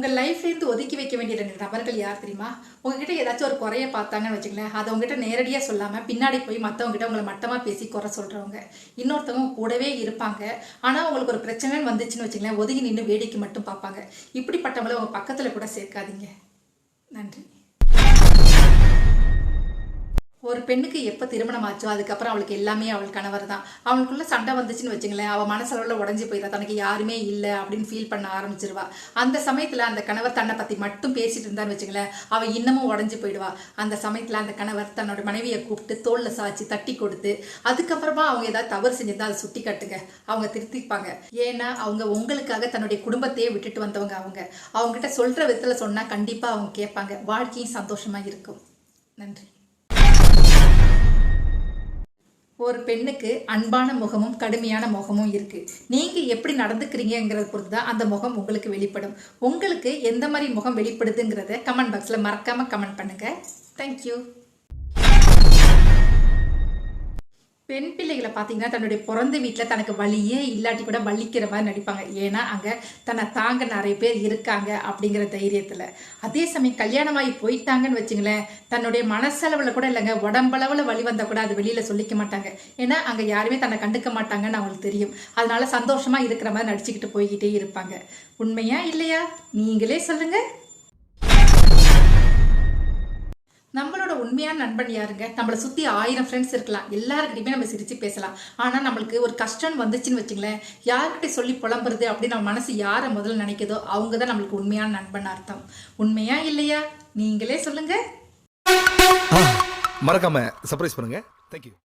உங்கள் லைஃப்லேருந்து ஒதுக்கி வைக்க வேண்டிய ரெண்டு நபர்கள் யார் தெரியுமா? உங்ககிட்ட ஏதாச்சும் ஒரு குறைய பார்த்தாங்கன்னு வச்சுக்கலேன் அதை உங்ககிட்ட நேரடியாக சொல்லாமல் பின்னாடி போய் மற்றவங்ககிட்ட உங்களை மட்டமாக பேசி குறை சொல்கிறவங்க இன்னொருத்தவங்க கூடவே இருப்பாங்க. ஆனால் உங்களுக்கு ஒரு பிரச்சனைன்னு வந்துச்சுன்னு வச்சுக்கலேன் ஒதுங்கி நின்று வேடிக்கை மட்டும் பார்ப்பாங்க. இப்படிப்பட்டவங்கள உங்கள் பக்கத்தில் கூட சேர்க்காதீங்க. நன்றி. ஒரு பெண்ணுக்கு எப்போ திருமணம் ஆச்சோ அதுக்கப்புறம் அவளுக்கு எல்லாமே அவள் கணவர் தான். அவனுக்குள்ளே சண்டை வந்துச்சுன்னு வச்சுங்களேன் அவள் மனசளவில் உடஞ்சி போயிடா தனக்கு யாருமே இல்லை அப்படின்னு ஃபீல் பண்ண ஆரம்பிச்சிருவா. அந்த சமயத்தில் அந்த கணவர் தன்னை பற்றி மட்டும் பேசிட்டு இருந்தான்னு வச்சுங்களேன் அவள் இன்னமும் உடஞ்சி போயிடுவா. அந்த சமயத்தில் அந்த கணவர் தன்னோட மனைவியை கூப்பிட்டு தோளில் சாய்ச்சி தட்டி கொடுத்து அதுக்கப்புறமா அவங்க ஏதாவது தவறு செஞ்சிருந்தா அதை சுட்டி காட்டுங்க. அவங்க திருத்திப்பாங்க. ஏன்னா அவங்க உங்களுக்காக தன்னுடைய குடும்பத்தையே விட்டுட்டு வந்தவங்க அவங்க. அவங்ககிட்ட சொல்கிற விதத்தில் சொன்னால் கண்டிப்பாக அவங்க கேட்பாங்க. வாழ்க்கையும் சந்தோஷமாக இருக்கும். நன்றி. ஒரு பெண்ணுக்கு அன்பான முகமும் கடுமையான முகமும் இருக்குது நீங்கள் எப்படி நடந்துக்கிறீங்கிறத பொறுத்து தான் அந்த முகம் உங்களுக்கு வெளிப்படும். உங்களுக்கு எந்த மாதிரி முகம் வெளிப்படுதுங்கிறத கமெண்ட் பாக்ஸில் மறக்காமல் கமெண்ட் பண்ணுங்கள் தேங்க்யூ பெண் பிள்ளைகளை பார்த்தீங்கன்னா தன்னுடைய பிறந்த வீட்டில் தனக்கு வழியே இல்லாட்டி கூட வலிக்கிற மாதிரி நடிப்பாங்க. ஏன்னா அங்கே தன்னை தாங்க நிறைய பேர் இருக்காங்க அப்படிங்கிற தைரியத்தில். அதே சமயம் கல்யாணமாகி போயிட்டாங்கன்னு வச்சுங்களேன் தன்னுடைய மனசளவில் கூட இல்லைங்க உடம்பளவில் வழி வந்தால் கூட அது வெளியில் சொல்லிக்க மாட்டாங்க. ஏன்னா அங்கே யாருமே தன்னை கண்டுக்க மாட்டாங்கன்னு அவங்களுக்கு தெரியும். அதனால சந்தோஷமாக இருக்கிற மாதிரி நடிச்சுக்கிட்டு போய்கிட்டே இருப்பாங்க. உண்மையா இல்லையா? நீங்களே சொல்லுங்கள் நம்ம உண்மையான நண்பன் யாருங்க? நம்மளை சுற்றி ஆயிரம் ஃப்ரெண்ட்ஸ் இருக்கலாம். எல்லாருக்கிட்டையுமே நம்ம சிரித்து பேசலாம். ஆனால் நம்மளுக்கு ஒரு கஷ்டம் வந்துச்சுன்னு வச்சுங்களேன் யார்கிட்ட சொல்லி புலம்புறது அப்படின்னு நம்ம மனசு யாரை முதல்ல நினைக்குதோ அவங்க தான் நம்மளுக்கு உண்மையான நண்பன் அர்த்தம். உண்மையா இல்லையா? நீங்களே சொல்லுங்க. மறக்காம சர்ப்ரைஸ் பண்ணுங்க. தேங்க்யூ